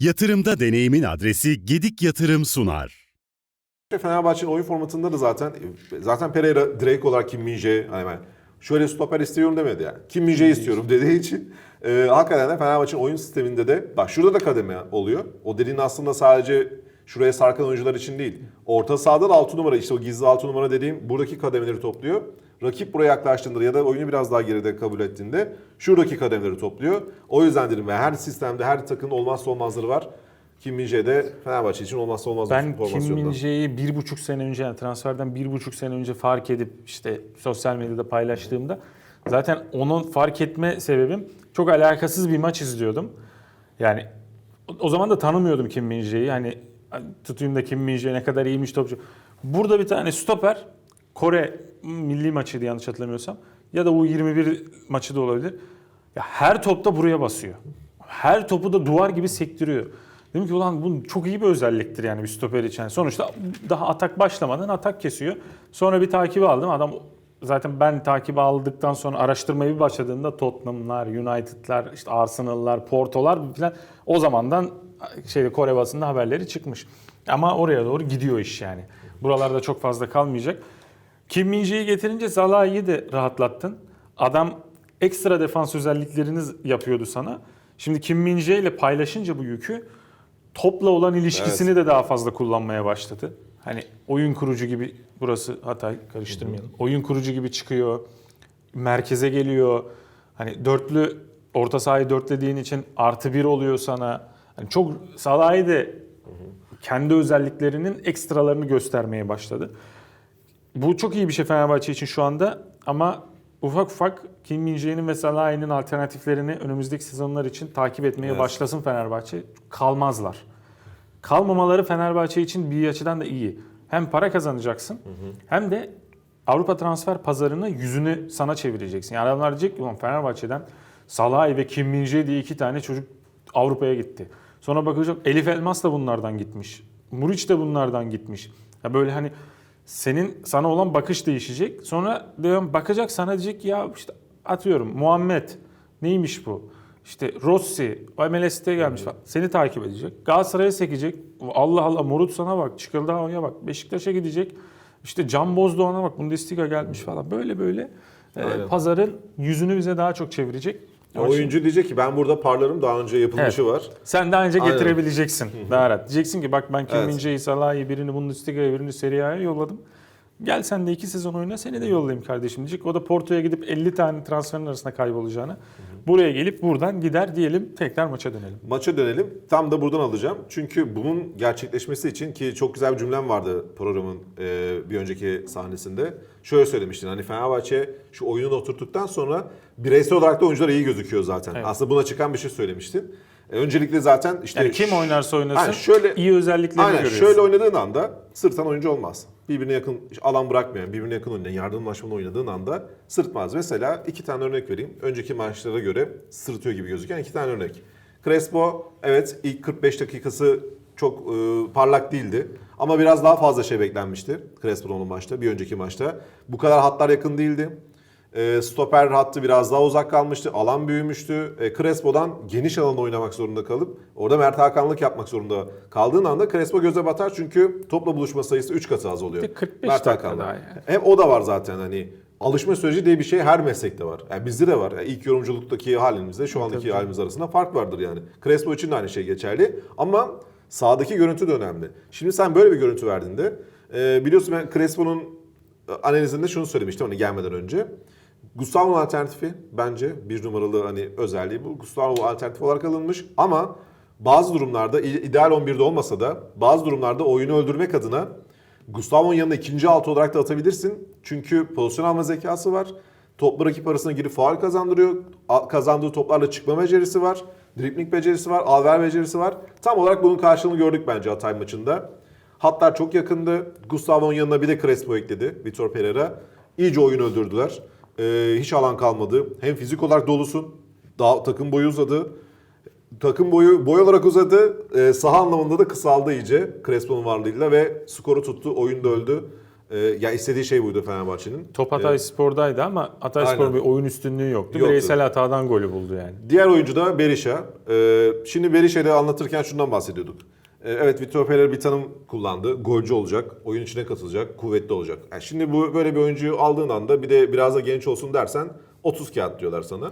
Yatırımda deneyimin adresi Gedik Yatırım sunar. Fenerbahçe'nin oyun formatında da zaten zaten Pereira direkt olarak Kim Min-jae hani ben şöyle stoper istiyorum demedi yani. Kim Min-jae istiyorum dediği için e, hakikaten de Fenerbahçe'nin oyun sisteminde de bak şurada da kademe oluyor. O dediğin aslında sadece şuraya sarkan oyuncular için değil. Orta sahada da 6 numara işte o gizli 6 numara dediğim buradaki kademeleri topluyor. Rakip buraya yaklaştığında ya da oyunu biraz daha geride kabul ettiğinde şuradaki kademeleri topluyor. O yüzden dedim ben her sistemde her takımın olmazsa olmazları var. Kim Min-jae de Fenerbahçe için olmazsa olmaz bir Ben Kim formasyonda. Min-jae'yi bir buçuk sene önce yani transferden bir buçuk sene önce fark edip işte sosyal medyada paylaştığımda zaten onun fark etme sebebim çok alakasız bir maç izliyordum. Yani o- zaman da tanımıyordum Kim Min-jae'yi. Hani tutayım da Kim Min-jae ne kadar iyiymiş topçu. Burada bir tane stoper Kore milli maçıydı yanlış hatırlamıyorsam ya da U21 maçı da olabilir. Ya her topta buraya basıyor. Her topu da duvar gibi sektiriyor. Dedim ki ulan bu çok iyi bir özelliktir yani bir stoper için. Sonuçta daha atak başlamadan atak kesiyor. Sonra bir takibi aldım. Adam zaten ben takibi aldıktan sonra araştırmaya bir başladığında Tottenham'lar, United'lar, işte Arsenal'lar, Porto'lar falan o zamandan şeyde Kore basında haberleri çıkmış. Ama oraya doğru gidiyor iş yani. Buralarda çok fazla kalmayacak. Kim Min-jae'yi getirince Salah'ı de rahatlattın. Adam ekstra defans özellikleriniz yapıyordu sana. Şimdi Kim Min-jae ile paylaşınca bu yükü topla olan ilişkisini de daha fazla kullanmaya başladı. Hani oyun kurucu gibi burası Hatay karıştırmayalım. Oyun kurucu gibi çıkıyor. Merkeze geliyor. Hani dörtlü orta sahayı dörtlediğin için artı bir oluyor sana. Hani çok Salah'ı da kendi özelliklerinin ekstralarını göstermeye başladı. Bu çok iyi bir şey Fenerbahçe için şu anda ama ufak ufak Kim Min-jae'nin ve Salah'ın alternatiflerini önümüzdeki sezonlar için takip etmeye Evet. başlasın Fenerbahçe. Kalmazlar. Kalmamaları Fenerbahçe için bir açıdan da iyi. Hem para kazanacaksın hem de Avrupa transfer pazarını yüzünü sana çevireceksin. Yani adamlar diyecek ki "Ulan Fenerbahçe'den Salah ve Kim Min-jae diye iki tane çocuk Avrupa'ya gitti. Sonra bakacak Elif Elmas da bunlardan gitmiş. Muriç de bunlardan gitmiş. Ya böyle hani senin sana olan bakış değişecek. Sonra diyorum bakacak sana diyecek ya işte atıyorum Muhammed neymiş bu? İşte Rossi, MLS'te gelmiş falan. Seni takip edecek. Galatasaray'a sekecek. Allah Allah Morut sana bak. Çıkıldağ'a bak. Beşiktaş'a gidecek. İşte Can Bozdoğan'a bak. Bundesliga gelmiş falan. Böyle böyle e, pazarın yüzünü bize daha çok çevirecek. Ama şimdi- Oyuncu diyecek ki ben burada parlarım daha önce yapılmışı Evet. var. sen daha önce Aynen. getirebileceksin daha rahat. Diyeceksin ki bak ben Kim Evet. Salah'ı birini Bundesliga'ya birini Serie A'ya yolladım. Gel sen de iki sezon oyna seni de yollayayım kardeşim diyecek. O da Porto'ya gidip 50 tane transferin arasında kaybolacağını. Buraya gelip buradan gider diyelim tekrar maça dönelim. Maça dönelim. Tam da buradan alacağım. Çünkü bunun gerçekleşmesi için ki çok güzel bir cümlem vardı programın e, bir önceki sahnesinde. Şöyle söylemiştin hani Fenerbahçe şu oyunu oturttuktan sonra bireysel olarak da oyuncular iyi gözüküyor zaten. Evet. Aslında buna çıkan bir şey söylemiştin. E, öncelikle zaten işte Yani kim oynarsa oynasın Aynen, şöyle- iyi özelliklerini Aynen görüyorsun. şöyle oynadığın anda sırtan oyuncu olmaz. Birbirine yakın alan bırakmayan, birbirine yakın oynayan, yardımlaşmalı oynadığın anda sırtmaz. Mesela iki tane örnek vereyim. Önceki maçlara göre sırtıyor gibi gözüken iki tane örnek. Crespo evet ilk 45 dakikası çok e, parlak değildi. Ama biraz daha fazla şey beklenmişti Crespo'nun maçta, bir önceki maçta. Bu kadar hatlar yakın değildi. E, stoper hattı biraz daha uzak kalmıştı. Alan büyümüştü. E, Crespo'dan geniş alanda oynamak zorunda kalıp orada Mert Hakanlık yapmak zorunda kaldığın anda Crespo göze batar çünkü topla buluşma sayısı 3 katı az oluyor. Bir de 45 Mert dakika daha yani. Hem o da var zaten hani alışma süreci diye bir şey her meslekte var. Yani bizde de var. Yani ilk yorumculuktaki halimizle şu andaki halimiz arasında fark vardır yani. Crespo için de aynı şey geçerli. Ama sahadaki görüntü de önemli. Şimdi sen böyle bir görüntü verdiğinde e, biliyorsun ben Crespo'nun analizinde şunu söylemiştim hani gelmeden önce. Gustavo'nun alternatifi bence bir numaralı hani özelliği bu. Gustavo alternatif olarak alınmış ama bazı durumlarda ideal 11'de olmasa da bazı durumlarda oyunu öldürmek adına Gustavo'nun yanına ikinci altı olarak da atabilirsin. Çünkü pozisyon alma zekası var. Toplu rakip arasına girip faul kazandırıyor. Kazandığı toplarla çıkma becerisi var. Dribling becerisi var. Alver becerisi var. Tam olarak bunun karşılığını gördük bence Hatay maçında. Hatlar çok yakındı. Gustavo'nun yanına bir de Crespo ekledi. Vitor Pereira. İyice oyun öldürdüler. Ee, hiç alan kalmadı. Hem fizik olarak dolusun. Daha, takım boyu uzadı. Takım boyu boy olarak uzadı. Ee, saha anlamında da kısaldı iyice Crespo'nun varlığıyla ve skoru tuttu. Oyun da öldü. E, ya istediği şey buydu Fenerbahçe'nin. Top E, Hatay Spor'daydı ama Hatay Aynen. Spor bir oyun üstünlüğü yoktu. Yoktu. Bireysel hatadan golü buldu yani. Diğer oyuncu da Berisha. Ee, şimdi Berisha'yı anlatırken şundan bahsediyorduk. Ee, evet Vitor Pereira bir tanım kullandı. Golcü olacak, oyun içine katılacak, kuvvetli olacak. Yani şimdi bu böyle bir oyuncuyu aldığın anda bir de biraz da genç olsun dersen 30 kağıt diyorlar sana.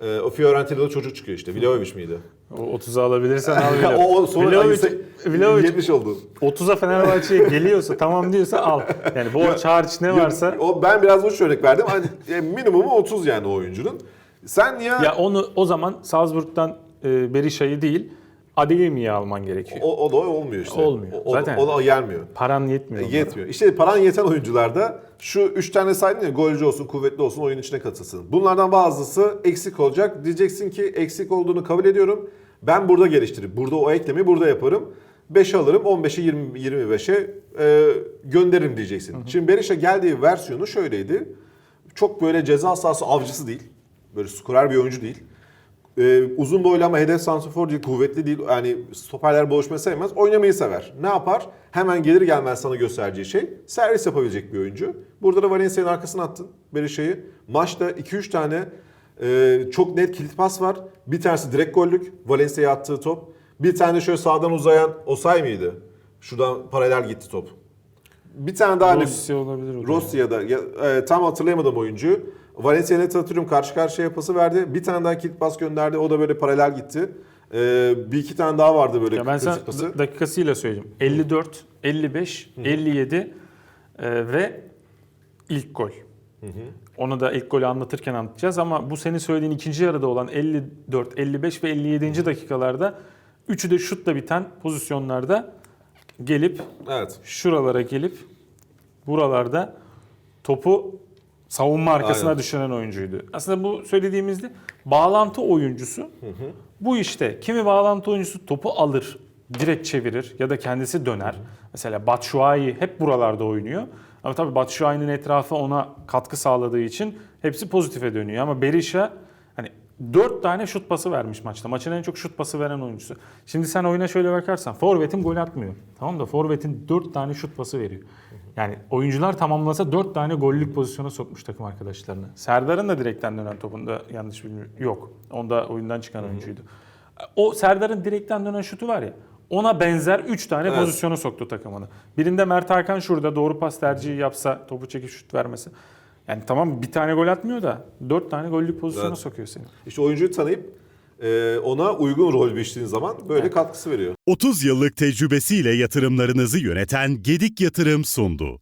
Ee, o Fiorentina'da çocuk çıkıyor işte. Vlahovic miydi? O 30'u alabilirsen al bile. o, o sonra Vlahovic, Vlahovic, Vlahovic 70 oldu. 30'a Fenerbahçe'ye geliyorsa tamam diyorsa al. Yani borç hariç ne varsa. O ben biraz uç örnek verdim. Hani e, minimumu 30 yani o oyuncunun. Sen ya, Ya onu o zaman Salzburg'dan e, Berisha'yı değil Adeyemi'yi alman gerekiyor. o, o da olmuyor işte. Olmuyor. O, o, Zaten- o da gelmiyor. Paran yetmiyor. onlara. Yetmiyor. İşte paran yeten oyuncularda şu üç tane saydın ya golcü olsun, kuvvetli olsun, oyun içine katılsın. Bunlardan bazısı eksik olacak. Diyeceksin ki eksik olduğunu kabul ediyorum. Ben burada geliştirip, burada o eklemi burada yaparım. 5 alırım, 15'e 20, 25'e e, gönderirim diyeceksin. Şimdi Berisha geldiği versiyonu şöyleydi. Çok böyle ceza sahası avcısı değil. Böyle skorer bir oyuncu değil. Ee, uzun boylu ama hedef santrafor değil, kuvvetli değil. Yani stoperler boğuşmayı sevmez. Oynamayı sever. Ne yapar? Hemen gelir gelmez sana göstereceği şey servis yapabilecek bir oyuncu. Burada da Valencia'nın arkasına attın Berisha'yı. Maçta 2-3 tane e, çok net kilit pas var. Bir tanesi direkt gollük. Valencia'ya attığı top. Bir tane şöyle sağdan uzayan Osay mıydı? Şuradan paralel gitti top. Bir tane daha hani- Rossi olabilir. Rossi ya da ya, e, tam hatırlayamadım oyuncuyu. Valencia net hatırlıyorum karşı karşıya pası verdi. Bir tane daha kilit pas gönderdi. O da böyle paralel gitti. E, bir iki tane daha vardı böyle Ya ben sana pası. da- dakikasıyla söyleyeyim. 54, 55, 57 e, ve ilk gol. Onu da ilk golü anlatırken anlatacağız ama bu senin söylediğin ikinci yarıda olan 54, 55 ve 57. dakikalarda üçü de şutla biten pozisyonlarda gelip Evet. şuralara gelip buralarda topu savunma arkasına Aynen. düşüren oyuncuydu. Aslında bu söylediğimizde bağlantı oyuncusu bu işte kimi bağlantı oyuncusu topu alır, direkt çevirir ya da kendisi döner. Mesela Batshuayi hep buralarda oynuyor. Ama tabii Batshuayi'nin etrafı ona katkı sağladığı için hepsi pozitife dönüyor. Ama Berisha 4 tane şut pası vermiş maçta. Maçın en çok şut pası veren oyuncusu. Şimdi sen oyuna şöyle bakarsan Forvet'in gol atmıyor. Tamam da Forvet'in 4 tane şut pası veriyor. Yani oyuncular tamamlasa 4 tane gollük pozisyona sokmuş takım arkadaşlarını. Serdar'ın da direkten dönen topunda yanlış bilmiyorum. Yok. Onda oyundan çıkan oyuncuydu. O Serdar'ın direkten dönen şutu var ya. Ona benzer 3 tane Evet. pozisyona soktu takımını. Birinde Mert Hakan şurada doğru pas tercihi yapsa, topu çekip şut vermesi. Yani tamam bir tane gol atmıyor da 4 tane gollük pozisyona Evet. sokuyor seni. İşte oyuncuyu tanıyıp e, ona uygun rol biçtiğin zaman böyle katkısı veriyor. 30 yıllık tecrübesiyle yatırımlarınızı yöneten Gedik Yatırım sundu.